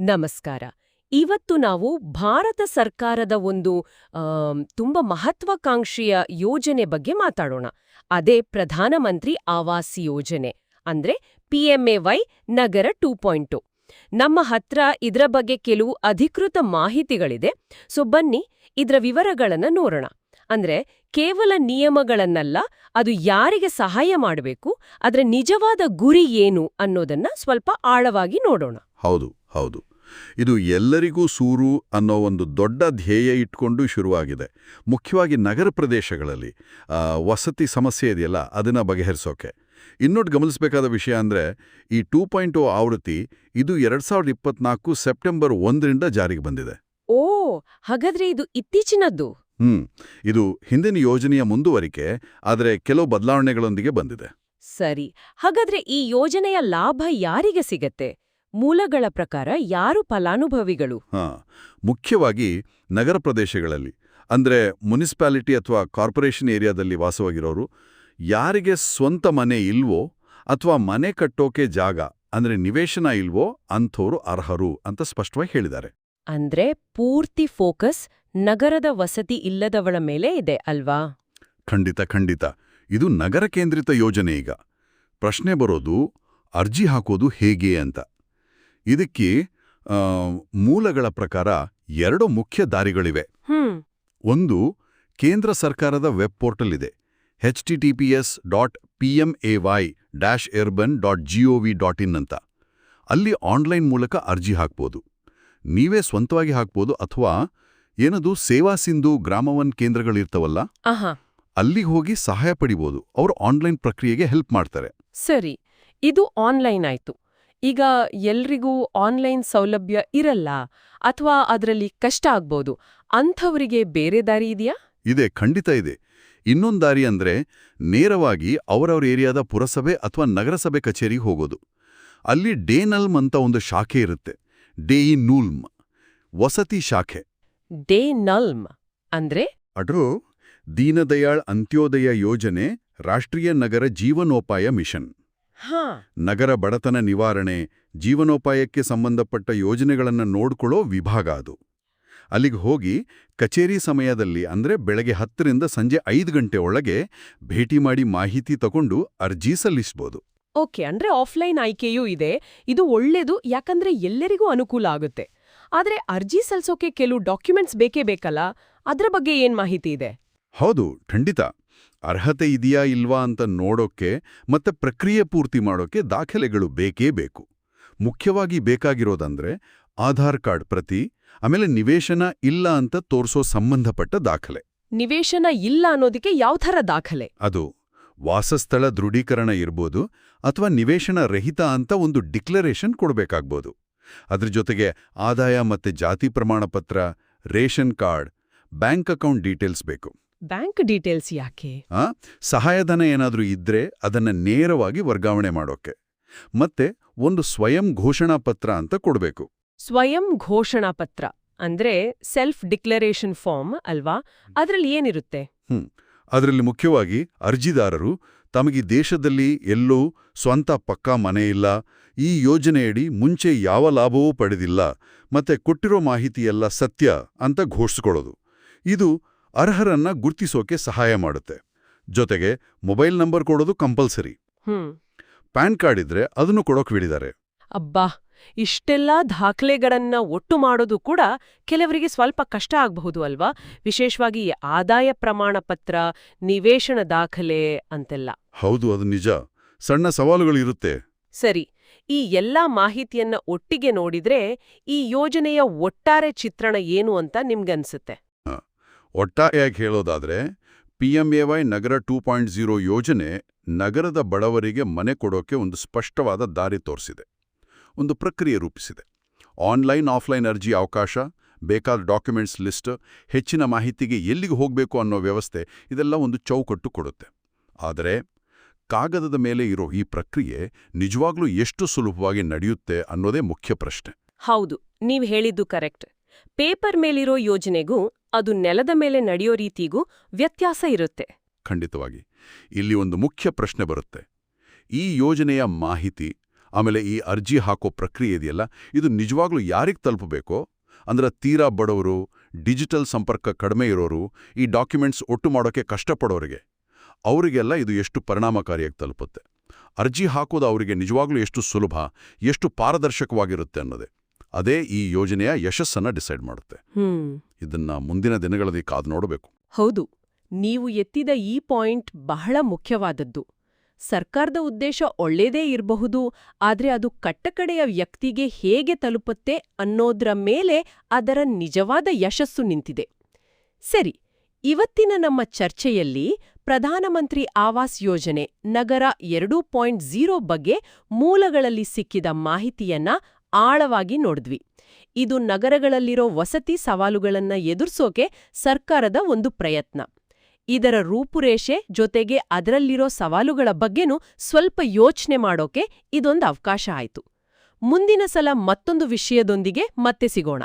ನಮಸ್ಕಾರ. ಇವತ್ತು ನಾವು ಭಾರತ ಸರ್ಕಾರದ ಒಂದು ತುಂಬ ಮಹತ್ವಾಕಾಂಕ್ಷೆಯ ಯೋಜನೆ ಬಗ್ಗೆ ಮಾತಾಡೋಣ. ಅದೇ ಪ್ರಧಾನಮಂತ್ರಿ ಆವಾಸ್ ಯೋಜನೆ, ಅಂದ್ರೆ ಪಿಎಂಎವೈ ನಗರ ಟೂ ಪಾಯಿಂಟು. ನಮ್ಮ ಹತ್ರ ಇದರ ಬಗ್ಗೆ ಕೆಲವು ಅಧಿಕೃತ ಮಾಹಿತಿಗಳಿದೆ. ಸೊ, ಬನ್ನಿ ಇದರ ವಿವರಗಳನ್ನು ನೋಡೋಣ. ಅಂದ್ರೆ ಕೇವಲ ನಿಯಮಗಳನ್ನಲ್ಲ, ಅದು ಯಾರಿಗೆ ಸಹಾಯ ಮಾಡಬೇಕು, ಅದರ ನಿಜವಾದ ಗುರಿ ಏನು ಅನ್ನೋದನ್ನ ಸ್ವಲ್ಪ ಆಳವಾಗಿ ನೋಡೋಣ. ಹೌದು ಹೌದು. ಇದು ಎಲ್ಲರಿಗೂ ಸೂರು ಅನ್ನೋ ಒಂದು ದೊಡ್ಡ ಧ್ಯೇಯ ಇಟ್ಕೊಂಡು ಶುರುವಾಗಿದೆ. ಮುಖ್ಯವಾಗಿ ನಗರ ಪ್ರದೇಶಗಳಲ್ಲಿ ವಸತಿ ಸಮಸ್ಯೆ ಇದೆಯಲ್ಲ ಅದನ್ನು ಬಗೆಹರಿಸೋಕೆ. ಇನ್ನೊಟ್ಟು ಗಮನಿಸಬೇಕಾದ ವಿಷಯ ಅಂದರೆ ಈ ಟೂ ಪಾಯಿಂಟ್ ಓ ಆವೃತ್ತಿ ಇದು ಎರಡು ಸಾವಿರದ ಇಪ್ಪತ್ನಾಲ್ಕು ಸೆಪ್ಟೆಂಬರ್ ಒಂದರಿಂದ ಜಾರಿಗೆ ಬಂದಿದೆ. ಓ ಹಾಗಾದ್ರೆ ಇದು ಇತ್ತೀಚಿನದ್ದು. ಹ್ಮ್ ಇದು ಹಿಂದಿನ ಯೋಜನೆಯ ಮುಂದುವರಿಕೆ ಆದರೆ ಕೆಲವು ಬದಲಾವಣೆಗಳೊಂದಿಗೆ ಬಂದಿದೆ. ಸರಿ ಹಾಗಾದ್ರೆ ಈ ಯೋಜನೆಯ ಲಾಭ ಯಾರಿಗೆ ಸಿಗತ್ತೆ? ಮೂಲಗಳ ಪ್ರಕಾರ ಯಾರು ಫಲಾನುಭವಿಗಳು? ಹಾ ಮುಖ್ಯವಾಗಿ ನಗರ ಪ್ರದೇಶಗಳಲ್ಲಿ ಅಂದ್ರೆ ಮುನಿಸಿಪಾಲಿಟಿ ಅಥವಾ ಕಾರ್ಪೊರೇಷನ್ ಏರಿಯಾದಲ್ಲಿ ವಾಸವಾಗಿರೋರು ಯಾರಿಗೆ ಸ್ವಂತ ಮನೆ ಇಲ್ವೋ ಅಥವಾ ಮನೆ ಕಟ್ಟೋಕೆ ಜಾಗ ಅಂದ್ರೆ ನಿವೇಶನ ಇಲ್ವೋ ಅಂಥೋರು ಅರ್ಹರು ಅಂತ ಸ್ಪಷ್ಟವಾಗಿ ಹೇಳಿದ್ದಾರೆ. ಅಂದ್ರೆ ಪೂರ್ತಿ ಫೋಕಸ್ ನಗರದ ವಸತಿ ಇಲ್ಲದವಳ ಮೇಲೆ ಇದೆ ಅಲ್ವಾ? ಖಂಡಿತ ಖಂಡಿತ. ಇದು ನಗರ ಕೇಂದ್ರಿತ ಯೋಜನೆ ಈಗ. ಪ್ರಶ್ನೆ ಬರೋದು ಅರ್ಜಿ ಹಾಕೋದು ಹೇಗೆ ಅಂತ. ಇದಕ್ಕೆ ಮೂಲಗಳ ಪ್ರಕಾರ ಎರಡು ಮುಖ್ಯ ದಾರಿಗಳಿವೆ. ಒಂದು ಕೇಂದ್ರ ಸರ್ಕಾರದ ವೆಬ್ ಪೋರ್ಟಲ್ ಇದೆ. H T T P S dot P M A Y dash urban dot G O V dot in ಅಂತ. ಅಲ್ಲಿ ಆನ್ಲೈನ್ ಮೂಲಕ ಅರ್ಜಿ ಹಾಕ್ಬೋದು. ನೀವೇ ಸ್ವಂತವಾಗಿ ಹಾಕ್ಬೋದು ಅಥವಾ ಏನದು ಸೇವಾ ಸಿಂಧು ಗ್ರಾಮವನ್ ಕೇಂದ್ರಗಳಿರ್ತವಲ್ಲ? ಆಹಾ ಅಲ್ಲಿಗೆ ಹೋಗಿ ಸಹಾಯ ಪಡಿಬೋದು. ಅವರು ಆನ್ಲೈನ್ ಪ್ರಕ್ರಿಯೆಗೆ ಹೆಲ್ಪ್ ಮಾಡ್ತಾರೆ. ಸರಿ. ಇದು ಆನ್ಲೈನ್ ಆಯ್ತು. ಈಗ ಎಲ್ರಿಗೂ ಆನ್ಲೈನ್ ಸೌಲಭ್ಯ ಇರಲ್ಲ ಅಥವಾ ಅದರಲ್ಲಿ ಕಷ್ಟ ಆಗ್ಬೋದು. ಅಂಥವರಿಗೆ ಬೇರೆ ದಾರಿ ಇದೆಯಾ? ಇದೆ ಖಂಡಿತ ಇದೆ. ಇನ್ನೊಂದು ದಾರಿ ಅಂದ್ರೆ ನೇರವಾಗಿ ಅವರವ್ರ ಏರಿಯಾದ ಪುರಸಭೆ ಅಥವಾ ನಗರಸಭೆ ಕಚೇರಿಗೆ ಹೋಗೋದು. ಅಲ್ಲಿ ಡೇನಲ್ಮ್ ಅಂತ ಒಂದು ಶಾಖೆ ಇರುತ್ತೆ. ಡೇ ನೂಲ್ಮ್ ವಸತಿ ಶಾಖೆ. ಡೇ ನಲ್ಮ್ ಅಂದ್ರೆ? ಅಡ್ರು ದೀನದಯಾಳ್ ಅಂತ್ಯೋದಯ ಯೋಜನೆ ರಾಷ್ಟ್ರೀಯ ನಗರ ಜೀವನೋಪಾಯ ಮಿಷನ್. ನಗರ ಬಡತನ ನಿವಾರಣೆ ಜೀವನೋಪಾಯಕ್ಕೆ ಸಂಬಂಧಪಟ್ಟ ಯೋಜನೆಗಳನ್ನು ನೋಡ್ಕೊಳ್ಳೋ ವಿಭಾಗ ಅದು. ಅಲ್ಲಿಗೆ ಹೋಗಿ ಕಚೇರಿ ಸಮಯದಲ್ಲಿ ಅಂದ್ರೆ ಬೆಳಗ್ಗೆ ಹತ್ತರಿಂದ ಸಂಜೆ ಐದು ಗಂಟೆ ಒಳಗೆ ಭೇಟಿ ಮಾಡಿ ಮಾಹಿತಿ ತಗೊಂಡು ಅರ್ಜಿ ಸಲ್ಲಿಸ್ಬೋದು. ಓಕೆ ಅಂದ್ರೆ ಆಫ್ಲೈನ್ ಆಯ್ಕೆಯೂ ಇದೆ. ಇದು ಒಳ್ಳೇದು ಯಾಕಂದ್ರೆ ಎಲ್ಲರಿಗೂ ಅನುಕೂಲ ಆಗುತ್ತೆ. ಆದರೆ ಅರ್ಜಿ ಸಲ್ಲಿಸೋಕೆ ಕೆಲವು ಡಾಕ್ಯುಮೆಂಟ್ಸ್ ಬೇಕೇ ಬೇಕಲ್ಲ? ಅದರ ಬಗ್ಗೆ ಏನು ಮಾಹಿತಿ ಇದೆ? ಹೌದು ಖಂಡಿತ. ಅರ್ಹತೆ ಇದೆಯಾ ಇಲ್ವಾ ಅಂತ ನೋಡೋಕ್ಕೆ ಮತ್ತೆ ಪ್ರಕ್ರಿಯೆ ಪೂರ್ತಿ ಮಾಡೋಕೆ ದಾಖಲೆಗಳು ಬೇಕೇ ಬೇಕು. ಮುಖ್ಯವಾಗಿ ಬೇಕಾಗಿರೋದಂದ್ರೆ ಆಧಾರ್ ಕಾರ್ಡ್ ಪ್ರತಿ ಆಮೇಲೆ ನಿವೇಶನ ಇಲ್ಲ ಅಂತ ತೋರಿಸೋ ಸಂಬಂಧಪಟ್ಟ ದಾಖಲೆ. ನಿವೇಶನ ಇಲ್ಲ ಅನ್ನೋದಕ್ಕೆ ಯಾವ ಥರ ದಾಖಲೆ? ಅದು ವಾಸಸ್ಥಳ ದೃಢೀಕರಣ ಇರ್ಬೋದು ಅಥವಾ ನಿವೇಶನ ರಹಿತ ಅಂತ ಒಂದು ಡಿಕ್ಲರೇಷನ್ ಕೊಡಬೇಕಾಗ್ಬೋದು. ಅದ್ರ ಜೊತೆಗೆ ಆದಾಯ ಮತ್ತೆ ಜಾತಿ ಪ್ರಮಾಣಪತ್ರ ration card bank account details ಬೇಕು. ಬ್ಯಾಂಕ್ ಡೀಟೇಲ್ಸ್ ಯಾಕೆ? ಸಹಾಯಧನ ಏನಾದರೂ ಇದ್ರೆ ಅದನ್ನ ನೇರವಾಗಿ ವರ್ಗಾವಣೆ ಮಾಡೋಕೆ. ಮತ್ತೆ ಒಂದು ಸ್ವಯಂ ಘೋಷಣಾ ಪತ್ರ ಅಂತ ಕೊಡಬೇಕು. ಸ್ವಯಂ ಘೋಷಣಾ ಪತ್ರ ಅಂದ್ರೆ ಸೆಲ್ಫ್ ಡಿಕ್ಲರೇಷನ್ ಫಾರ್ಮ್ ಅಲ್ವಾ? ಅದರಲ್ಲಿ ಏನಿರುತ್ತೆ? ಅದರಲ್ಲಿ ಮುಖ್ಯವಾಗಿ ಅರ್ಜಿದಾರರು ತಮಗೆ ದೇಶದಲ್ಲಿ ಎಲ್ಲೂ ಸ್ವಂತ ಪಕ್ಕಾ ಮನೆ ಇಲ್ಲ ಈ ಯೋಜನೆಯಡಿ ಮುಂಚೆ ಯಾವ ಲಾಭವೂ ಪಡೆದಿಲ್ಲ ಮತ್ತೆ ಕೊಟ್ಟಿರೋ ಮಾಹಿತಿಯೆಲ್ಲ ಸತ್ಯ ಅಂತ ಘೋಷಿಸಿಕೊಳ್ಳೋದು. ಇದು ಅರ್ಹರನ್ನ ಗುರ್ತಿಸೋಕೆ ಸಹಾಯ ಮಾಡುತ್ತೆ. ಜೊತೆಗೆ ಮೊಬೈಲ್ ನಂಬರ್ ಕೊಡೋದು ಕಂಪಲ್ಸರಿ. ಹ್ಮ್. ಪ್ಯಾನ್ ಕಾರ್ಡ್ ಇದ್ರೆ ಅದನ್ನು ಕೊಡೋಕ್ ಬಿಡಿದ್ದಾರೆ ಅಬ್ಬಾ! ಇಷ್ಟೆಲ್ಲಾ ದಾಖಲೆಗಳನ್ನ ಒಟ್ಟು ಮಾಡೋದು ಕೂಡ ಕೆಲವರಿಗೆ ಸ್ವಲ್ಪ ಕಷ್ಟ ಆಗಬಹುದು ಅಲ್ವಾ? ವಿಶೇಷವಾಗಿ ಆದಾಯ ಪ್ರಮಾಣ ಪತ್ರ ನಿವೇಶನ ದಾಖಲೆ ಅಂತೆಲ್ಲ. ಹೌದು ಅದು ನಿಜ. ಸಣ್ಣ ಸವಾಲುಗಳಿರುತ್ತೆ ಸರಿ ಈ ಎಲ್ಲಾ ಮಾಹಿತಿಯನ್ನ ಒಟ್ಟಿಗೆ ನೋಡಿದ್ರೆ ಈ ಯೋಜನೆಯ ಒಟ್ಟಾರೆ ಚಿತ್ರಣ ಏನು ಅಂತ ನಿಮ್ಗನ್ಸುತ್ತೆ? ಒಟ್ಟಾರೆಯಾಗಿ ಹೇಳೋದಾದ್ರೆ ಪಿಎಂಎವೈ ನಗರ ಟೂ ಪಾಯಿಂಟ್ ಝೀರೋ ಯೋಜನೆ ನಗರದ ಬಡವರಿಗೆ ಮನೆ ಕೊಡೋಕೆ ಒಂದು ಸ್ಪಷ್ಟವಾದ ದಾರಿ ತೋರಿಸಿದೆ. ಒಂದು ಪ್ರಕ್ರಿಯೆ ರೂಪಿಸಿದೆ. ಆನ್ಲೈನ್, ಆಫ್ಲೈನ್ ಅರ್ಜಿ ಅವಕಾಶ, ಬೇಕಾದ ಡಾಕ್ಯುಮೆಂಟ್ಸ್ ಲಿಸ್ಟ್, ಹೆಚ್ಚಿನ ಮಾಹಿತಿಗೆ ಎಲ್ಲಿಗೆ ಹೋಗಬೇಕು ಅನ್ನೋ ವ್ಯವಸ್ಥೆ, ಇದೆಲ್ಲ ಒಂದು ಚೌಕಟ್ಟು ಕೊಡುತ್ತೆ. ಆದರೆ, ಕಾಗದದ ಮೇಲೆ ಇರೋ ಈ ಪ್ರಕ್ರಿಯೆ ನಿಜವಾಗ್ಲೂ ಎಷ್ಟು ಸುಲಭವಾಗಿ ನಡೆಯುತ್ತೆ ಅನ್ನೋದೇ ಮುಖ್ಯ ಪ್ರಶ್ನೆ. ಹೌದು, ನೀವು ಹೇಳಿದ್ದು ಕರೆಕ್ಟ್. ಪೇಪರ್ ಮೇಲಿರೋ ಯೋಜನೆಗೂ ಅದು ನೆಲದ ಮೇಲೆ ನಡೆಯೋ ರೀತಿಗೂ ವ್ಯತ್ಯಾಸ ಇರುತ್ತೆ. ಖಂಡಿತವಾಗಿ. ಇಲ್ಲಿ ಒಂದು ಮುಖ್ಯ ಪ್ರಶ್ನೆ ಬರುತ್ತೆ. ಈ ಯೋಜನೆಯ ಮಾಹಿತಿ ಆಮೇಲೆ ಈ ಅರ್ಜಿ ಹಾಕೋ ಪ್ರಕ್ರಿಯೆ ಇದೆಯಲ್ಲ ಇದು ನಿಜವಾಗ್ಲೂ ಯಾರಿಗೆ ತಲುಪಬೇಕೋ? ಅಂದ್ರೆ ತೀರಾ ಬಡವರು ಡಿಜಿಟಲ್ ಸಂಪರ್ಕ ಕಡಿಮೆ ಇರೋರು ಈ ಡಾಕ್ಯುಮೆಂಟ್ಸ್ ಒಟ್ಟು ಮಾಡೋಕೆ ಕಷ್ಟಪಡೋರಿಗೆ ಅವರಿಗೆಲ್ಲ ಇದು ಎಷ್ಟು ಪರಿಣಾಮಕಾರಿಯಾಗಿ ತಲುಪುತ್ತೆ? ಅರ್ಜಿ ಹಾಕೋದು ಅವರಿಗೆ ನಿಜವಾಗ್ಲೂ ಎಷ್ಟು ಸುಲಭ ಎಷ್ಟು ಪಾರದರ್ಶಕವಾಗಿರುತ್ತೆ ಅನ್ನೋದೇ. ಅದೇ ಈ ಯೋಜನೆಯ ಯಶಸ್ಸನ್ನ ಡಿಸೈಡ್ ಮಾಡುತ್ತೆ. ಇದನ್ನ ಮುಂದಿನ ದಿನಗಳಲ್ಲಿ ಕಾದು ನೋಡಬೇಕು. ಹೌದು, ನೀವು ಎತ್ತಿದ ಈ ಪಾಯಿಂಟ್ ಬಹಳ ಮುಖ್ಯವಾದದ್ದು. ಸರ್ಕಾರದ ಉದ್ದೇಶ ಒಳ್ಳೇದೇ ಇರಬಹುದು, ಆದರೆ ಅದು ಕಟ್ಟಕಡೆಯ ವ್ಯಕ್ತಿಗೆ ಹೇಗೆ ತಲುಪುತ್ತೆ ಅನ್ನೋದ್ರ ಮೇಲೆ ಅದರ ನಿಜವಾದ ಯಶಸ್ಸು ನಿಂತಿದೆ. ಸರಿ, ಇವತ್ತಿನ ನಮ್ಮ ಚರ್ಚೆಯಲ್ಲಿ ಪ್ರಧಾನಮಂತ್ರಿ ಆವಾಸ್ ಯೋಜನೆ ನಗರ ಎರಡು ಪಾಯಿಂಟ್ ಝೀರೋ ಬಗ್ಗೆ ಮೂಲಗಳಲ್ಲಿ ಸಿಕ್ಕಿದ ಮಾಹಿತಿಯನ್ನ ಆಳವಾಗಿ ನೋಡಿದ್ವಿ. ಇದು ನಗರಗಳಲ್ಲಿರೋ ವಸತಿ ಸವಾಲುಗಳನ್ನ ಎದುರಿಸೋಕೆ ಸರ್ಕಾರದ ಒಂದು ಪ್ರಯತ್ನ. ಇದರ ರೂಪುರೇಷೆ ಜೊತೆಗೆ ಅದರಲ್ಲಿರೋ ಸವಾಲುಗಳ ಬಗ್ಗೆನೂ ಸ್ವಲ್ಪ ಯೋಚನೆ ಮಾಡೋಕೆ ಇದೊಂದು ಅವಕಾಶ ಆಯಿತು. ಮುಂದಿನ ಸಲ ಮತ್ತೊಂದು ವಿಷಯದೊಂದಿಗೆ ಮತ್ತೆ ಸಿಗೋಣ.